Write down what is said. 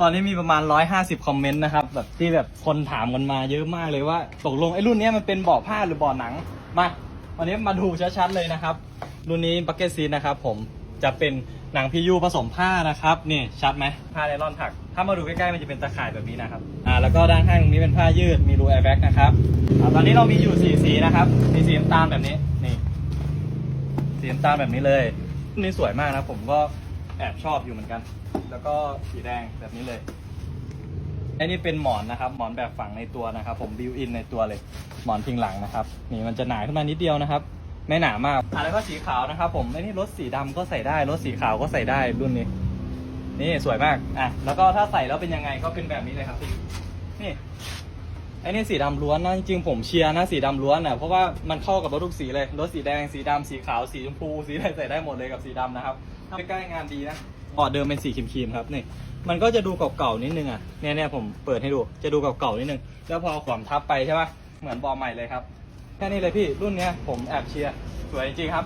ตอนนี้มีประมาณ 150 คอมเมนต์นะครับแบบที่แบบคนถามกันมาเยอะมากเลยว่าตกลงไอ้รุ่นนี้มันเป็นเบาะผ้าหรือเบาะหนังมาวันนี้มาดูชัดๆเลยนะครับ รุ่นนี้บักเก็ตซีนะครับผมจะเป็นหนังพียูผสมผ้านะครับนี่ชัดไหมผ้าไนลอนถัก ถ้ามาดูใกล้ๆมันจะเป็นตะข่ายแบบนี้นะครับอ่าแล้วก็ด้านข้างตรงนี้เป็นผ้ายืดมีรูแอร์แบ็กนะครับอ่าตอนนี้เรามีอยู่สีสีนะครับมีสีน้ำตาลแบบนี้นี่สีน้ำตาลแบบนี้เลยรุ่นนี้สวยมากนะผมก็ แอบชอบอยู่เหมือนกัน แล้วก็สีแดงแบบนี้เลยไอ้นี่เป็นหมอนนะครับ หมอนแบบฝังในตัวนะครับ ผมบิวอินในตัวเลย หมอนพิงหลังนะครับ นี่มันจะหนาขึ้นมานิดเดียวนะครับ ไม่หนามากอะแล้วก็สีขาวนะครับ ผมไอ้นี่รถสีดำก็ใส่ได้ รถสีขาวก็ใส่ได้รุ่นนี้ นี่สวยมาก อะ แล้วก็ถ้าใส่แล้วเป็นยังไงก็เป็นแบบนี้เลยครับ นี่ไอ้นี่สีดำล้วนนะจริงๆผมเชียร์นะสีดำล้วนอะเพราะว่ามันเข้ากับรถทุกสีเลย รถสีแดง สีดำสีขาว สีชมพู สีอะไรใส่ได้หมดเลยกับสีดำนะครับ ใกล้ๆงานดีนะบอร์ดเดิมเป็นสีครีมๆครับนี่มันก็จะดูเก่าๆนิดนึงอะเนี่ยเนี่ยผมเปิดให้ดูจะดูเก่าๆนิดนึง แล้วพอขวามทับไปใช่ปะเหมือนบอร์ใหม่เลยครับแค่นี้เลยพี่รุ่นเนี้ยผมแอบเชียร์สวยจริงครับ